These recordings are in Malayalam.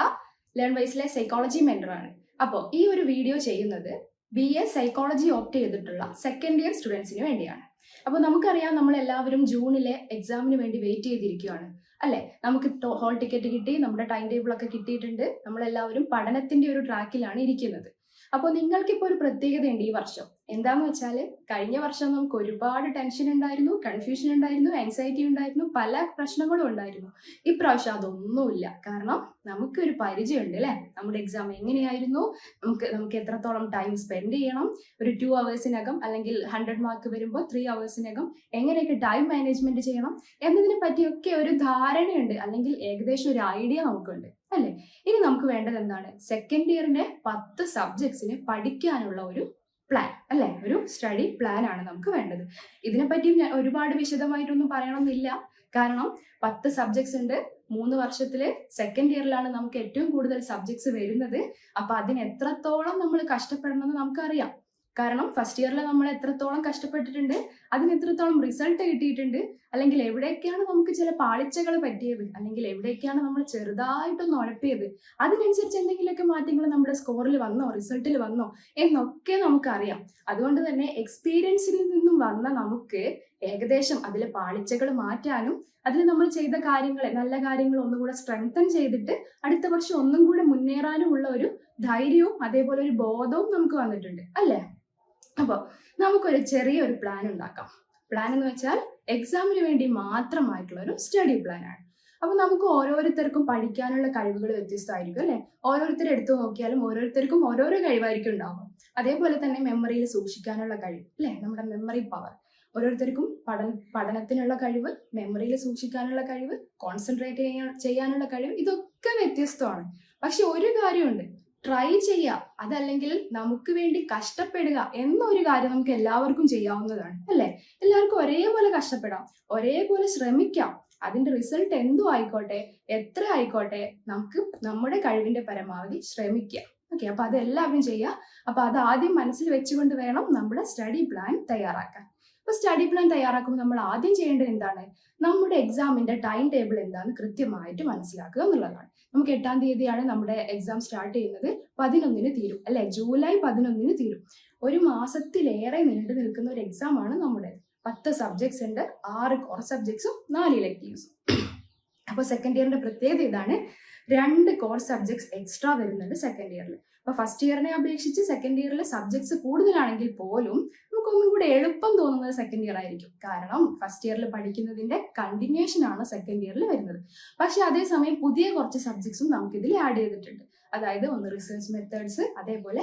സ്നേഹ ലേൺ വൈസിലെ സൈക്കോളജി മെൻറ്ററാണ് അപ്പോൾ ഈ ഒരു വീഡിയോ ചെയ്യുന്നത് ബി എ സൈക്കോളജി ഓപ്റ്റ് ചെയ്തിട്ടുള്ള സെക്കൻഡ് ഇയർ സ്റ്റുഡൻസിന് വേണ്ടിയാണ് അപ്പോൾ നമുക്കറിയാം നമ്മൾ എല്ലാവരും ജൂണിലെ എക്സാമിന് വേണ്ടി വെയിറ്റ് ചെയ്തിരിക്കുകയാണ് അല്ലേ നമുക്ക് ഹോൾ ടിക്കറ്റ് കിട്ടി നമ്മുടെ ടൈം ഒക്കെ കിട്ടിയിട്ടുണ്ട് നമ്മളെല്ലാവരും പഠനത്തിന്റെ ഒരു ട്രാക്കിലാണ് ഇരിക്കുന്നത് അപ്പോൾ ഇപ്പൊ ഒരു പ്രത്യേകതയുണ്ട് ഈ വർഷം എന്താന്ന് വെച്ചാൽ കഴിഞ്ഞ വർഷം നമുക്ക് ഒരുപാട് ടെൻഷൻ ഉണ്ടായിരുന്നു കൺഫ്യൂഷൻ ഉണ്ടായിരുന്നു ആൻസൈറ്റി ഉണ്ടായിരുന്നു പല പ്രശ്നങ്ങളും ഉണ്ടായിരുന്നു ഇപ്രാവശ്യം അതൊന്നുമില്ല കാരണം നമുക്ക് ഒരു പരിചയമുണ്ട് അല്ലേ നമ്മുടെ എക്സാം എങ്ങനെയായിരുന്നു നമുക്ക് നമുക്ക് എത്രത്തോളം ടൈം സ്പെൻഡ് ചെയ്യണം ഒരു ടു അവേഴ്സിനകം അല്ലെങ്കിൽ ഹൺഡ്രഡ് മാർക്ക് വരുമ്പോൾ ത്രീ അവേഴ്സിനകം എങ്ങനെയൊക്കെ ടൈം മാനേജ്മെന്റ് ചെയ്യണം എന്നതിനെ പറ്റിയൊക്കെ ഒരു ധാരണയുണ്ട് അല്ലെങ്കിൽ ഏകദേശം ഒരു ഐഡിയ നമുക്കുണ്ട് അല്ലേ ഇനി നമുക്ക് വേണ്ടത് എന്താണ് സെക്കൻഡ് ഇയറിന്റെ പത്ത് സബ്ജക്ട്സിന് പഠിക്കാനുള്ള ഒരു പ്ലാൻ അല്ലെ ഒരു സ്റ്റഡി പ്ലാൻ ആണ് നമുക്ക് വേണ്ടത് ഇതിനെപ്പറ്റി ഞാൻ ഒരുപാട് വിശദമായിട്ടൊന്നും പറയണമെന്നില്ല കാരണം പത്ത് സബ്ജക്ട്സ് ഉണ്ട് മൂന്ന് വർഷത്തിൽ സെക്കൻഡ് ഇയറിലാണ് നമുക്ക് ഏറ്റവും കൂടുതൽ സബ്ജക്ട്സ് വരുന്നത് അപ്പൊ അതിന് എത്രത്തോളം നമ്മൾ കഷ്ടപ്പെടണമെന്ന് നമുക്കറിയാം കാരണം ഫസ്റ്റ് ഇയറിൽ നമ്മൾ എത്രത്തോളം കഷ്ടപ്പെട്ടിട്ടുണ്ട് അതിന് എത്രത്തോളം റിസൾട്ട് കിട്ടിയിട്ടുണ്ട് അല്ലെങ്കിൽ എവിടെയൊക്കെയാണ് നമുക്ക് ചില പാളിച്ചകൾ പറ്റിയത് അല്ലെങ്കിൽ എവിടെയൊക്കെയാണ് നമ്മൾ ചെറുതായിട്ടൊന്ന് ഉഴപ്പിയത് അതിനനുസരിച്ച് എന്തെങ്കിലുമൊക്കെ മാറ്റങ്ങൾ നമ്മുടെ സ്കോറിൽ വന്നോ റിസൾട്ടിൽ വന്നോ എന്നൊക്കെ നമുക്കറിയാം അതുകൊണ്ട് തന്നെ എക്സ്പീരിയൻസിൽ നിന്നും വന്ന നമുക്ക് ഏകദേശം അതിലെ പാളിച്ചകൾ മാറ്റാനും അതിൽ നമ്മൾ ചെയ്ത കാര്യങ്ങളെ നല്ല കാര്യങ്ങൾ ഒന്നും കൂടെ സ്ട്രെങ്തൻ ചെയ്തിട്ട് അടുത്ത വർഷം ഒന്നും കൂടെ മുന്നേറാനും ഉള്ള ഒരു ധൈര്യവും അതേപോലെ ഒരു ബോധവും നമുക്ക് വന്നിട്ടുണ്ട് അല്ലേ അപ്പോൾ നമുക്കൊരു ചെറിയൊരു പ്ലാൻ ഉണ്ടാക്കാം പ്ലാൻ എന്ന് വെച്ചാൽ എക്സാമിന് വേണ്ടി മാത്രമായിട്ടുള്ള ഒരു സ്റ്റഡി പ്ലാൻ ആണ് അപ്പോൾ നമുക്ക് ഓരോരുത്തർക്കും പഠിക്കാനുള്ള കഴിവുകൾ വ്യത്യസ്തമായിരിക്കും അല്ലേ ഓരോരുത്തർ എടുത്തു നോക്കിയാലും ഓരോരുത്തർക്കും ഓരോരോ കഴിവായിരിക്കും ഉണ്ടാവും അതേപോലെ തന്നെ മെമ്മറിയിൽ സൂക്ഷിക്കാനുള്ള കഴിവ് അല്ലേ നമ്മുടെ മെമ്മറി പവർ ഓരോരുത്തർക്കും പഠന പഠനത്തിനുള്ള കഴിവ് മെമ്മറിയിൽ സൂക്ഷിക്കാനുള്ള കഴിവ് കോൺസെൻട്രേറ്റ് ചെയ്യാനുള്ള കഴിവ് ഇതൊക്കെ വ്യത്യസ്തമാണ് പക്ഷെ ഒരു കാര്യമുണ്ട് ട്രൈ ചെയ്യുക അതല്ലെങ്കിൽ നമുക്ക് വേണ്ടി കഷ്ടപ്പെടുക എന്നൊരു കാര്യം നമുക്ക് എല്ലാവർക്കും ചെയ്യാവുന്നതാണ് അല്ലേ എല്ലാവർക്കും ഒരേപോലെ കഷ്ടപ്പെടാം ഒരേപോലെ ശ്രമിക്കാം അതിന്റെ റിസൾട്ട് എന്തോ ആയിക്കോട്ടെ എത്ര ആയിക്കോട്ടെ നമുക്ക് നമ്മുടെ കഴിവിന്റെ പരമാവധി ശ്രമിക്കുക ഓക്കെ അപ്പൊ അതെല്ലാവരും ചെയ്യുക അപ്പൊ അത് ആദ്യം മനസ്സിൽ വെച്ചുകൊണ്ട് വേണം നമ്മുടെ സ്റ്റഡി പ്ലാൻ തയ്യാറാക്കാൻ സ്റ്റഡി പ്ലാൻ തയ്യാറാക്കുമ്പോൾ നമ്മൾ ആദ്യം ചെയ്യേണ്ടത് എന്താണ് നമ്മുടെ എക്സാമിന്റെ ടൈം ടേബിൾ എന്താണെന്ന് കൃത്യമായിട്ട് മനസ്സിലാക്കുക എന്നുള്ളതാണ് നമുക്ക് എട്ടാം തീയതിയാണ് നമ്മുടെ എക്സാം സ്റ്റാർട്ട് ചെയ്യുന്നത് പതിനൊന്നിന് തീരും അല്ലെ ജൂലൈ പതിനൊന്നിന് തീരും ഒരു മാസത്തിലേറെ നീണ്ടു നിൽക്കുന്ന ഒരു എക്സാം ആണ് നമ്മുടെ പത്ത് സബ്ജക്ട്സ് ഉണ്ട് ആറ് കോർ സബ്ജക്ട്സും നാല് ഇലക്ടീവ്സും അപ്പോൾ സെക്കൻഡ് ഇയറിന്റെ പ്രത്യേകത ഇതാണ് രണ്ട് കോർ സബ്ജക്ട്സ് എക്സ്ട്രാ വരുന്നുണ്ട് സെക്കൻഡ് ഇയറിൽ അപ്പോൾ ഫസ്റ്റ് ഇയറിനെ അപേക്ഷിച്ച് സെക്കൻഡ് ഇയറിൽ സബ്ജക്ട്സ് കൂടുതലാണെങ്കിൽ പോലും നമുക്കൊന്നും കൂടെ എളുപ്പം തോന്നുന്നത് സെക്കൻഡ് ഇയർ ആയിരിക്കും കാരണം ഫസ്റ്റ് ഇയറിൽ പഠിക്കുന്നതിന്റെ കണ്ടിന്യൂഷൻ ആണ് സെക്കൻഡ് ഇയറിൽ വരുന്നത് പക്ഷെ അതേസമയം പുതിയ കുറച്ച് സബ്ജക്ട്സും നമുക്കിതിൽ ആഡ് ചെയ്തിട്ടുണ്ട് അതായത് ഒന്ന് റിസർച്ച് മെത്തേഡ്സ് അതേപോലെ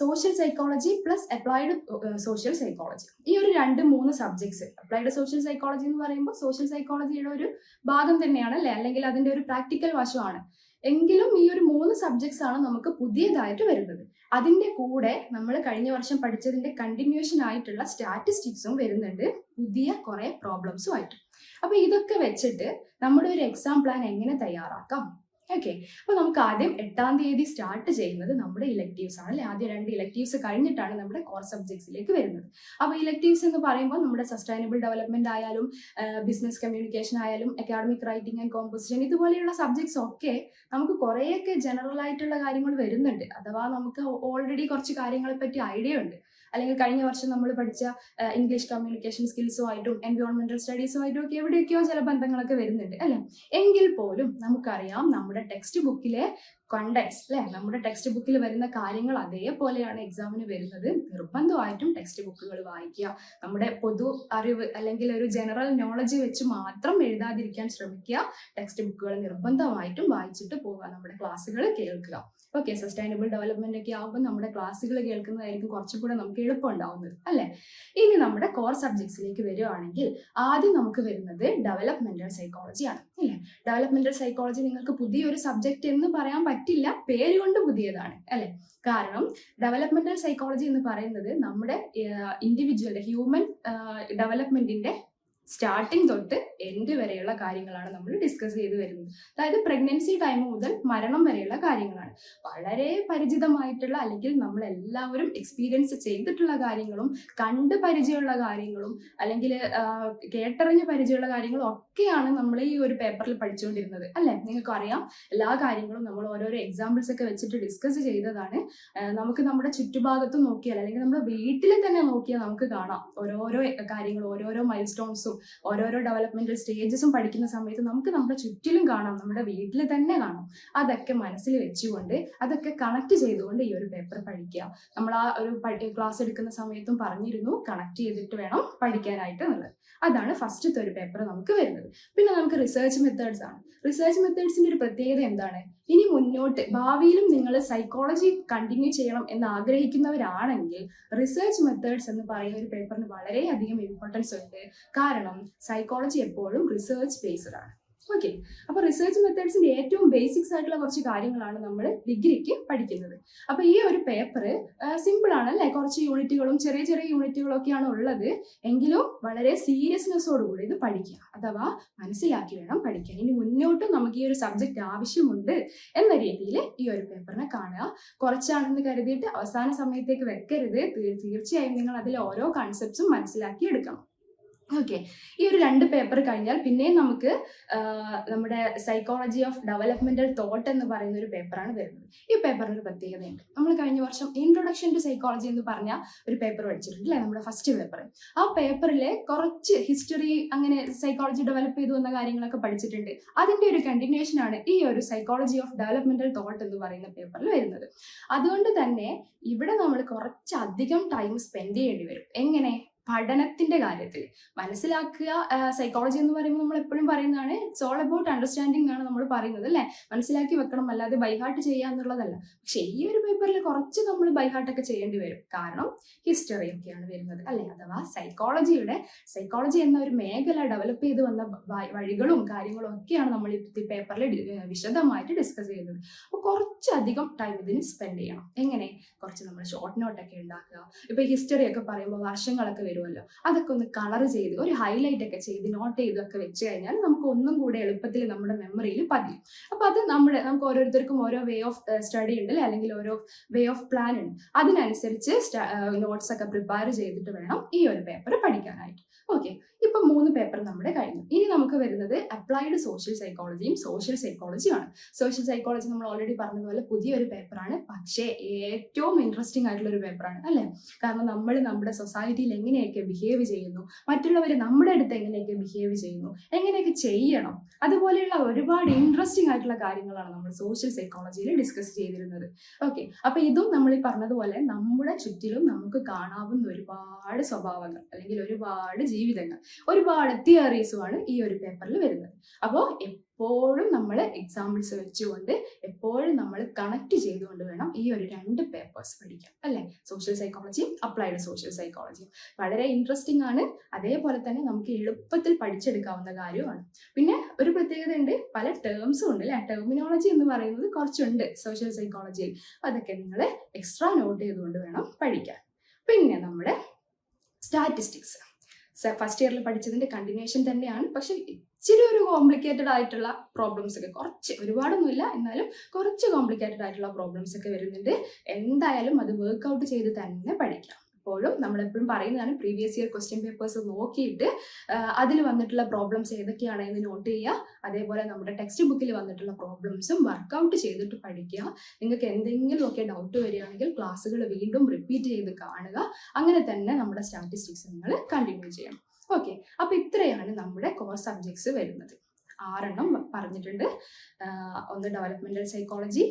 social psychology plus applied social psychology ഈ ഒരു രണ്ട് മൂന്ന് സബ്ജക്ട്സ് അപ്ലൈഡ് സോഷ്യൽ സൈക്കോളജി എന്ന് പറയുമ്പോൾ സോഷ്യൽ സൈക്കോളജിയുടെ ഒരു ഭാഗം തന്നെയാണ് അല്ലേ അല്ലെങ്കിൽ അതിന്റെ ഒരു പ്രാക്ടിക്കൽ വശമാണ് എങ്കിലും ഈ ഒരു മൂന്ന് സബ്ജക്ട്സ് ആണ് നമുക്ക് പുതിയതായിട്ട് വരുന്നത് അതിന്റെ കൂടെ നമ്മൾ കഴിഞ്ഞ വർഷം പഠിച്ചതിന്റെ കണ്ടിന്യൂഷൻ ആയിട്ടുള്ള സ്റ്റാറ്റിസ്റ്റിക്സും വരുന്നുണ്ട് പുതിയ കുറേ പ്രോബ്ലംസും ആയിട്ട് അപ്പോൾ ഇതൊക്കെ വെച്ചിട്ട് നമ്മുടെ ഒരു എക്സാം പ്ലാൻ എങ്ങനെ തയ്യാറാക്കാം ഓക്കെ അപ്പോൾ നമുക്ക് ആദ്യം എട്ടാം തീയതി സ്റ്റാർട്ട് ചെയ്യുന്നത് നമ്മുടെ ഇലക്റ്റീവ്സ് ആണ് അല്ലെ ആദ്യം രണ്ട് ഇലക്റ്റീവ്സ് കഴിഞ്ഞിട്ടാണ് നമ്മുടെ കോർ സബ്ജക്ട്സിലേക്ക് വരുന്നത് അപ്പോൾ ഇലക്റ്റീവ്സ് എന്ന് പറയുമ്പോൾ നമ്മുടെ സസ്റ്റൈനബിൾ ഡെവലപ്മെന്റ് ആയാലും ബിസിനസ് കമ്മ്യൂണിക്കേഷൻ ആയാലും അക്കാഡമിക് റൈറ്റിംഗ് ആൻഡ് കോമ്പോസിഷൻ ഇതുപോലെയുള്ള സബ്ജക്ട്സ് ഒക്കെ നമുക്ക് കുറേയൊക്കെ ജനറൽ ആയിട്ടുള്ള കാര്യങ്ങൾ വരുന്നുണ്ട് അഥവാ നമുക്ക് ഓൾറെഡി കുറച്ച് കാര്യങ്ങളെ പറ്റി ഐഡിയ ഉണ്ട് അല്ലെങ്കിൽ കഴിഞ്ഞ വർഷം നമ്മൾ പഠിച്ച ഇംഗ്ലീഷ് കമ്മ്യൂണിക്കേഷൻ ആയിട്ടും എൻവയോൺമെന്റൽ സ്റ്റഡീസുമായിട്ടും ഒക്കെ എവിടെയൊക്കെയോ ചില ബന്ധങ്ങളൊക്കെ വരുന്നുണ്ട് അല്ലെ എങ്കിൽ പോലും നമുക്കറിയാം നമ്മുടെ ടെക്സ്റ്റ് ബുക്കിലെ കണ്ടക്ട്സ് അല്ലെ നമ്മുടെ ടെക്സ്റ്റ് ബുക്കിൽ വരുന്ന കാര്യങ്ങൾ അതേപോലെയാണ് എക്സാമിന് വരുന്നത് നിർബന്ധമായിട്ടും ടെക്സ്റ്റ് ബുക്കുകൾ വായിക്കുക നമ്മുടെ പൊതു അറിവ് അല്ലെങ്കിൽ ഒരു ജനറൽ നോളജ് വെച്ച് മാത്രം എഴുതാതിരിക്കാൻ ശ്രമിക്കുക ടെക്സ്റ്റ് ബുക്കുകൾ നിർബന്ധമായിട്ടും വായിച്ചിട്ട് പോവുക നമ്മുടെ ക്ലാസ്സുകൾ കേൾക്കുക ഓക്കെ സസ്റ്റൈനബിൾ ഡെവലപ്മെന്റ് ഒക്കെ ആവുമ്പോൾ നമ്മുടെ ക്ലാസ്സുകൾ കേൾക്കുന്നതായിരിക്കും കൂടെ നമുക്ക് ഉണ്ടാവുന്നത് അല്ലെ ഇനി നമ്മുടെ കോർ സബ്ജക്ട്സിലേക്ക് വരുവാണെങ്കിൽ ആദ്യം നമുക്ക് വരുന്നത് ഡെവലപ്മെന്റൽ സൈക്കോളജി ആണ് അല്ലെ ഡെവലപ്മെന്റൽ സൈക്കോളജി നിങ്ങൾക്ക് പുതിയൊരു സബ്ജക്റ്റ് എന്ന് പറയാൻ പറ്റില്ല പേര് കൊണ്ട് പുതിയതാണ് അല്ലെ കാരണം ഡെവലപ്മെന്റൽ സൈക്കോളജി എന്ന് പറയുന്നത് നമ്മുടെ ഇൻഡിവിജ്വലിന്റെ ഹ്യൂമൻ ഡെവലപ്മെന്റിന്റെ സ്റ്റാർട്ടിങ് തൊട്ട് എൻഡ് വരെയുള്ള കാര്യങ്ങളാണ് നമ്മൾ ഡിസ്കസ് ചെയ്തു വരുന്നത് അതായത് പ്രഗ്നൻസി ടൈം മുതൽ മരണം വരെയുള്ള കാര്യങ്ങളാണ് വളരെ പരിചിതമായിട്ടുള്ള അല്ലെങ്കിൽ നമ്മൾ എല്ലാവരും എക്സ്പീരിയൻസ് ചെയ്തിട്ടുള്ള കാര്യങ്ങളും കണ്ട് പരിചയമുള്ള കാര്യങ്ങളും അല്ലെങ്കിൽ കേട്ടറിഞ്ഞ് പരിചയമുള്ള കാര്യങ്ങളും ഒക്കെയാണ് നമ്മൾ ഈ ഒരു പേപ്പറിൽ പഠിച്ചുകൊണ്ടിരുന്നത് അല്ലേ നിങ്ങൾക്ക് അറിയാം എല്ലാ കാര്യങ്ങളും നമ്മൾ ഓരോരോ എക്സാമ്പിൾസ് ഒക്കെ വെച്ചിട്ട് ഡിസ്കസ് ചെയ്തതാണ് നമുക്ക് നമ്മുടെ ചുറ്റുഭാഗത്ത് നോക്കിയാൽ അല്ലെങ്കിൽ നമ്മുടെ വീട്ടിൽ തന്നെ നോക്കിയാൽ നമുക്ക് കാണാം ഓരോരോ കാര്യങ്ങൾ ഓരോരോ മൈൽ സ്റ്റോൺസും സ്റ്റേജസും ഓരോരോ ഡെവലപ്മെന്റൽ സ്റ്റേജസും പഠിക്കുന്ന സമയത്ത് നമുക്ക് നമ്മുടെ ചുറ്റിലും കാണാം നമ്മുടെ വീട്ടിൽ തന്നെ കാണാം അതൊക്കെ മനസ്സിൽ വെച്ചുകൊണ്ട് അതൊക്കെ കണക്ട് ചെയ്തുകൊണ്ട് ഈ ഒരു പേപ്പർ പഠിക്കുക നമ്മൾ ആ ഒരു ക്ലാസ് എടുക്കുന്ന സമയത്തും പറഞ്ഞിരുന്നു കണക്ട് ചെയ്തിട്ട് വേണം പഠിക്കാനായിട്ട് എന്നുള്ളത് അതാണ് ഫസ്റ്റത്തെ ഒരു പേപ്പർ നമുക്ക് വരുന്നത് പിന്നെ നമുക്ക് റിസർച്ച് മെത്തേഡ്സ് ആണ് റിസർച്ച് മെത്തേഡ്സിന്റെ ഒരു പ്രത്യേകത എന്താണ് ഇനി മുന്നോട്ട് ഭാവിയിലും നിങ്ങൾ സൈക്കോളജി കണ്ടിന്യൂ ചെയ്യണം എന്ന് ആഗ്രഹിക്കുന്നവരാണെങ്കിൽ റിസർച്ച് മെത്തേഡ്സ് എന്ന് പറയുന്ന ഒരു പേപ്പറിന് വളരെയധികം ഇമ്പോർട്ടൻസ് ഉണ്ട് കാരണം കാരണം സൈക്കോളജി എപ്പോഴും റിസർച്ച് ബേസ്ഡ് ആണ് ഓക്കെ അപ്പൊ റിസർച്ച് മെത്തേഡ്സിന്റെ ഏറ്റവും ബേസിക്സ് ആയിട്ടുള്ള കുറച്ച് കാര്യങ്ങളാണ് നമ്മൾ ഡിഗ്രിക്ക് പഠിക്കുന്നത് അപ്പൊ ഈ ഒരു പേപ്പർ സിമ്പിൾ ആണ് അല്ലേ കുറച്ച് യൂണിറ്റുകളും ചെറിയ ചെറിയ യൂണിറ്റുകളും ഒക്കെയാണ് ഉള്ളത് എങ്കിലും വളരെ സീരിയസ്നെസ്സോടുകൂടി ഇത് പഠിക്കുക അഥവാ മനസ്സിലാക്കി വേണം പഠിക്കാൻ ഇനി മുന്നോട്ടും നമുക്ക് ഈ ഒരു സബ്ജക്റ്റ് ആവശ്യമുണ്ട് എന്ന രീതിയിൽ ഈ ഒരു പേപ്പറിനെ കാണുക കുറച്ചാണെന്ന് കരുതിയിട്ട് അവസാന സമയത്തേക്ക് വെക്കരുത് തീർച്ചയായും നിങ്ങൾ അതിലെ ഓരോ കൺസെപ്റ്റ്സും മനസ്സിലാക്കി എടുക്കണം ഓക്കെ ഈ ഒരു രണ്ട് പേപ്പർ കഴിഞ്ഞാൽ പിന്നെയും നമുക്ക് നമ്മുടെ സൈക്കോളജി ഓഫ് ഡെവലപ്മെന്റൽ തോട്ട് എന്ന് പറയുന്ന ഒരു പേപ്പറാണ് വരുന്നത് ഈ പേപ്പറിന് ഒരു പ്രത്യേകതയുണ്ട് നമ്മൾ കഴിഞ്ഞ വർഷം ഇൻട്രൊഡക്ഷൻ ടു സൈക്കോളജി എന്ന് പറഞ്ഞ ഒരു പേപ്പർ പഠിച്ചിട്ടുണ്ട് അല്ലേ നമ്മുടെ ഫസ്റ്റ് പേപ്പർ ആ പേപ്പറിലെ കുറച്ച് ഹിസ്റ്ററി അങ്ങനെ സൈക്കോളജി ഡെവലപ്പ് ചെയ്തു വന്ന കാര്യങ്ങളൊക്കെ പഠിച്ചിട്ടുണ്ട് അതിന്റെ ഒരു കണ്ടിന്യൂഷൻ ആണ് ഈ ഒരു സൈക്കോളജി ഓഫ് ഡെവലപ്മെന്റൽ തോട്ട് എന്ന് പറയുന്ന പേപ്പറിൽ വരുന്നത് അതുകൊണ്ട് തന്നെ ഇവിടെ നമ്മൾ കുറച്ചധികം ടൈം സ്പെൻഡ് ചെയ്യേണ്ടി വരും എങ്ങനെ പഠനത്തിന്റെ കാര്യത്തിൽ മനസ്സിലാക്കുക സൈക്കോളജി എന്ന് പറയുമ്പോൾ നമ്മൾ എപ്പോഴും പറയുന്നതാണ് ഇറ്റ്സ് ഓൾ അബൌട്ട് അണ്ടർസ്റ്റാൻഡിംഗ് ആണ് നമ്മൾ പറയുന്നത് അല്ലേ മനസ്സിലാക്കി വെക്കണം അല്ലാതെ ബൈഹാർട്ട് ചെയ്യുക എന്നുള്ളതല്ല പക്ഷെ ഈ ഒരു പേപ്പറിൽ കുറച്ച് നമ്മൾ ബൈഹാർട്ടൊക്കെ ചെയ്യേണ്ടി വരും കാരണം ഹിസ്റ്ററി ഒക്കെയാണ് വരുന്നത് അല്ലേ അഥവാ സൈക്കോളജിയുടെ സൈക്കോളജി എന്ന ഒരു മേഖല ഡെവലപ്പ് ചെയ്ത് വന്ന വഴികളും കാര്യങ്ങളും ഒക്കെയാണ് നമ്മൾ ഈ പേപ്പറിൽ വിശദമായിട്ട് ഡിസ്കസ് ചെയ്യുന്നത് അപ്പോൾ കുറച്ചധികം ടൈം ഇതിന് സ്പെൻഡ് ചെയ്യണം എങ്ങനെ കുറച്ച് നമ്മൾ ഷോർട്ട് നോട്ടൊക്കെ ഉണ്ടാക്കുക ഇപ്പൊ ഹിസ്റ്ററി ഒക്കെ പറയുമ്പോൾ വർഷങ്ങളൊക്കെ വരുമല്ലോ അതൊക്കെ ഒന്ന് കളർ ചെയ്ത് ഒരു ഹൈലൈറ്റ് ഒക്കെ ചെയ്ത് നോട്ട് ചെയ്തൊക്കെ വെച്ച് കഴിഞ്ഞാൽ നമുക്ക് ഒന്നും കൂടെ എളുപ്പത്തിൽ നമ്മുടെ മെമ്മറിയിൽ പതിയും അപ്പൊ അത് നമ്മുടെ നമുക്ക് ഓരോരുത്തർക്കും ഓരോ വേ ഓഫ് സ്റ്റഡി ഉണ്ട് അല്ലെങ്കിൽ ഓരോ വേ ഓഫ് പ്ലാൻ ഉണ്ട് അതിനനുസരിച്ച് നോട്ട്സ് ഒക്കെ പ്രിപ്പയർ ചെയ്തിട്ട് വേണം ഈ ഒരു പേപ്പർ പഠിക്കാനായിട്ട് ഓക്കെ ഇപ്പൊ മൂന്ന് പേപ്പർ നമ്മുടെ കഴിഞ്ഞു ഇനി നമുക്ക് വരുന്നത് അപ്ലൈഡ് സോഷ്യൽ സൈക്കോളജിയും സോഷ്യൽ സൈക്കോളജിയാണ് സോഷ്യൽ സൈക്കോളജി നമ്മൾ ഓൾറെഡി പറഞ്ഞതുപോലെ പുതിയൊരു പേപ്പറാണ് പക്ഷേ ഏറ്റവും ഇൻട്രസ്റ്റിംഗ് ആയിട്ടുള്ള ഒരു പേപ്പറാണ് അല്ലേ കാരണം നമ്മൾ നമ്മുടെ സൊസൈറ്റിയിൽ എങ്ങനെ എങ്ങനെയൊക്കെ ബിഹേവ് ചെയ്യുന്നു മറ്റുള്ളവർ നമ്മുടെ അടുത്ത് എങ്ങനെയൊക്കെ ബിഹേവ് ചെയ്യുന്നു എങ്ങനെയൊക്കെ ചെയ്യണം അതുപോലെയുള്ള ഒരുപാട് ഇൻട്രസ്റ്റിംഗ് ആയിട്ടുള്ള കാര്യങ്ങളാണ് നമ്മൾ സോഷ്യൽ സൈക്കോളജിയിൽ ഡിസ്കസ് ചെയ്തിരുന്നത് ഓക്കെ അപ്പൊ ഇതും നമ്മൾ ഈ പറഞ്ഞതുപോലെ നമ്മുടെ ചുറ്റിലും നമുക്ക് കാണാവുന്ന ഒരുപാട് സ്വഭാവങ്ങൾ അല്ലെങ്കിൽ ഒരുപാട് ജീവിതങ്ങൾ ഒരുപാട് തിയറീസുമാണ് ഈ ഒരു പേപ്പറിൽ വരുന്നത് അപ്പോൾ എപ്പോഴും നമ്മൾ എക്സാമ്പിൾസ് വെച്ചുകൊണ്ട് എപ്പോഴും നമ്മൾ കണക്ട് ചെയ്തുകൊണ്ട് വേണം ഈ ഒരു രണ്ട് പേപ്പേഴ്സ് പഠിക്കാൻ അല്ലേ സോഷ്യൽ സൈക്കോളജിയും അപ്ലൈഡ് സോഷ്യൽ സൈക്കോളജിയും വളരെ ഇൻട്രസ്റ്റിംഗ് ആണ് അതേപോലെ തന്നെ നമുക്ക് എളുപ്പത്തിൽ പഠിച്ചെടുക്കാവുന്ന കാര്യമാണ് പിന്നെ ഒരു പ്രത്യേകത ഉണ്ട് പല ടേംസും ഉണ്ട് അല്ലേ ടെർമിനോളജി എന്ന് പറയുന്നത് കുറച്ചുണ്ട് സോഷ്യൽ സൈക്കോളജിയിൽ അതൊക്കെ നിങ്ങൾ എക്സ്ട്രാ നോട്ട് ചെയ്തുകൊണ്ട് വേണം പഠിക്കാൻ പിന്നെ നമ്മുടെ സ്റ്റാറ്റിസ്റ്റിക്സ് ഫസ്റ്റ് ഇയറിൽ പഠിച്ചതിന്റെ കണ്ടിന്യൂഷൻ തന്നെയാണ് പക്ഷെ ഇച്ചിരി ഒരു കോംപ്ലിക്കേറ്റഡ് ആയിട്ടുള്ള പ്രോബ്ലംസ് ഒക്കെ കുറച്ച് ഒരുപാടൊന്നുമില്ല എന്നാലും കുറച്ച് കോംപ്ലിക്കേറ്റഡ് ആയിട്ടുള്ള പ്രോബ്ലംസ് ഒക്കെ വരുന്നുണ്ട് എന്തായാലും അത് വർക്ക്ഔട്ട് ചെയ്ത് തന്നെ പഠിക്കാം എപ്പോഴും എപ്പോഴും പറയുന്നതാണ് പ്രീവിയസ് ഇയർ ക്വസ്റ്റ്യൻ പേപ്പേഴ്സ് നോക്കിയിട്ട് അതിൽ വന്നിട്ടുള്ള പ്രോബ്ലംസ് ഏതൊക്കെയാണ് എന്ന് നോട്ട് ചെയ്യുക അതേപോലെ നമ്മുടെ ടെക്സ്റ്റ് ബുക്കിൽ വന്നിട്ടുള്ള പ്രോബ്ലംസും വർക്ക്ഔട്ട് ചെയ്തിട്ട് പഠിക്കുക നിങ്ങൾക്ക് എന്തെങ്കിലും ഒക്കെ ഡൗട്ട് വരികയാണെങ്കിൽ ക്ലാസ്സുകൾ വീണ്ടും റിപ്പീറ്റ് ചെയ്ത് കാണുക അങ്ങനെ തന്നെ നമ്മുടെ സ്റ്റാറ്റിസ്റ്റിക്സ് നിങ്ങൾ കണ്ടിന്യൂ ചെയ്യണം ഓക്കെ അപ്പോൾ ഇത്രയാണ് നമ്മുടെ കോർ സബ്ജക്ട്സ് വരുന്നത് ആറെണ്ണം പറഞ്ഞിട്ടുണ്ട് ഒന്ന് developmental psychology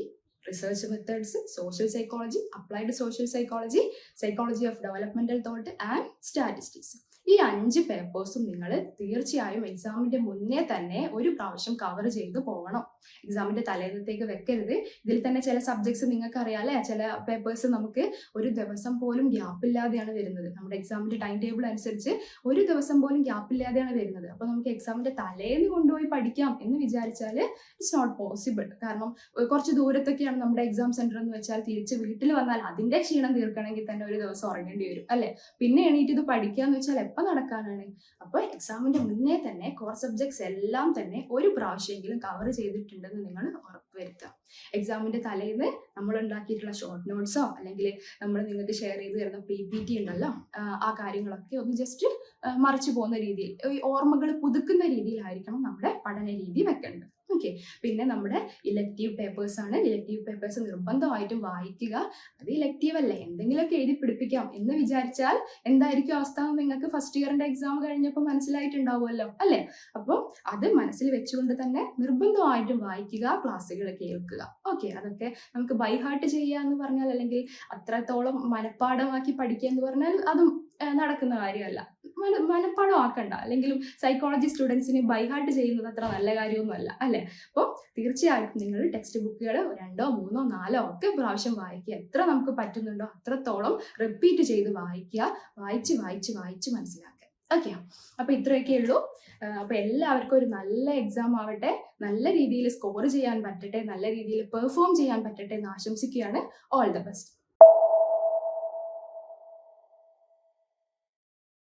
research methods, social psychology, applied social psychology, psychology of developmental thought, and statistics. ഈ അഞ്ച് പേപ്പേഴ്സും നിങ്ങൾ തീർച്ചയായും എക്സാമിന്റെ മുന്നേ തന്നെ ഒരു പ്രാവശ്യം കവർ ചെയ്ത് പോകണം എക്സാമിന്റെ തലേന്നത്തേക്ക് വെക്കരുത് ഇതിൽ തന്നെ ചില സബ്ജക്ട്സ് നിങ്ങൾക്ക് അറിയാലേ ചില പേപ്പേഴ്സ് നമുക്ക് ഒരു ദിവസം പോലും ഗ്യാപ്പ് ഇല്ലാതെയാണ് വരുന്നത് നമ്മുടെ എക്സാമിന്റെ ടൈം ടേബിൾ അനുസരിച്ച് ഒരു ദിവസം പോലും ഗ്യാപ്പ് ഇല്ലാതെയാണ് വരുന്നത് അപ്പോൾ നമുക്ക് എക്സാമിന്റെ തലേന്ന് കൊണ്ടുപോയി പഠിക്കാം എന്ന് വിചാരിച്ചാല് ഇറ്റ്സ് നോട്ട് പോസിബിൾ കാരണം കുറച്ച് ദൂരത്തൊക്കെയാണ് നമ്മുടെ എക്സാം സെന്റർ എന്ന് വെച്ചാൽ തിരിച്ച് വീട്ടിൽ വന്നാൽ അതിന്റെ ക്ഷീണം തീർക്കണമെങ്കിൽ തന്നെ ഒരു ദിവസം ഉറങ്ങേണ്ടി വരും അല്ലെ പിന്നെ എണീറ്റ് ഇത് പഠിക്കാന്ന് എന്ന് വെച്ചാൽ എപ്പോൾ നടക്കാനാണ് അപ്പോൾ എക്സാമിൻ്റെ മുന്നേ തന്നെ കോർ സബ്ജക്ട്സ് എല്ലാം തന്നെ ഒരു പ്രാവശ്യമെങ്കിലും കവർ ചെയ്തിട്ടുണ്ടെന്ന് നിങ്ങൾ വരുത്തുക എക്സാമിൻ്റെ തലേന്ന് നമ്മൾ ഉണ്ടാക്കിയിട്ടുള്ള ഷോർട്ട് നോട്ട്സോ അല്ലെങ്കിൽ നമ്മൾ നിങ്ങൾക്ക് ഷെയർ ചെയ്ത് തരുന്ന പി പി ടി ഉണ്ടല്ലോ ആ കാര്യങ്ങളൊക്കെ ഒന്ന് ജസ്റ്റ് മറിച്ചു പോകുന്ന രീതിയിൽ ഓർമ്മകൾ പുതുക്കുന്ന രീതിയിലായിരിക്കണം നമ്മുടെ പഠന രീതി വെക്കേണ്ടത് ഓക്കെ പിന്നെ നമ്മുടെ ഇലക്റ്റീവ് പേപ്പേഴ്സ് ആണ് ഇലക്റ്റീവ് പേപ്പേഴ്സ് നിർബന്ധമായിട്ടും വായിക്കുക അത് ഇലക്റ്റീവ് അല്ലേ എന്തെങ്കിലുമൊക്കെ എഴുതി പിടിപ്പിക്കാം എന്ന് വിചാരിച്ചാൽ എന്തായിരിക്കും അവസ്ഥ നിങ്ങൾക്ക് ഫസ്റ്റ് ഇയറിന്റെ എക്സാം കഴിഞ്ഞപ്പോൾ മനസ്സിലായിട്ടുണ്ടാവുമല്ലോ അല്ലേ അപ്പോൾ അത് മനസ്സിൽ വെച്ചുകൊണ്ട് തന്നെ നിർബന്ധമായിട്ടും വായിക്കുക ക്ലാസ്സുകൾ കേൾക്കുക ഓക്കെ അതൊക്കെ നമുക്ക് ബൈ ഹാർട്ട് ചെയ്യുക എന്ന് പറഞ്ഞാൽ അല്ലെങ്കിൽ അത്രത്തോളം മനഃപ്പാടമാക്കി പഠിക്കുക എന്ന് പറഞ്ഞാൽ അതും നടക്കുന്ന കാര്യമല്ല മന ആക്കണ്ട അല്ലെങ്കിലും സൈക്കോളജി സ്റ്റുഡൻസിന് ബൈഹാർട്ട് ചെയ്യുന്നത് അത്ര നല്ല അല്ല അല്ലേ അപ്പോൾ തീർച്ചയായിട്ടും നിങ്ങൾ ടെക്സ്റ്റ് ബുക്കുകൾ രണ്ടോ മൂന്നോ നാലോ ഒക്കെ പ്രാവശ്യം വായിക്കുക എത്ര നമുക്ക് പറ്റുന്നുണ്ടോ അത്രത്തോളം റിപ്പീറ്റ് ചെയ്ത് വായിക്കുക വായിച്ച് വായിച്ച് വായിച്ച് മനസ്സിലാക്കുക ഓക്കെ അപ്പൊ ഇത്രയൊക്കെ ഉള്ളൂ അപ്പൊ എല്ലാവർക്കും ഒരു നല്ല എക്സാം ആവട്ടെ നല്ല രീതിയിൽ സ്കോർ ചെയ്യാൻ പറ്റട്ടെ നല്ല രീതിയിൽ പെർഫോം ചെയ്യാൻ പറ്റട്ടെ എന്ന് ആശംസിക്കുകയാണ് ഓൾ ദ ബെസ്റ്റ്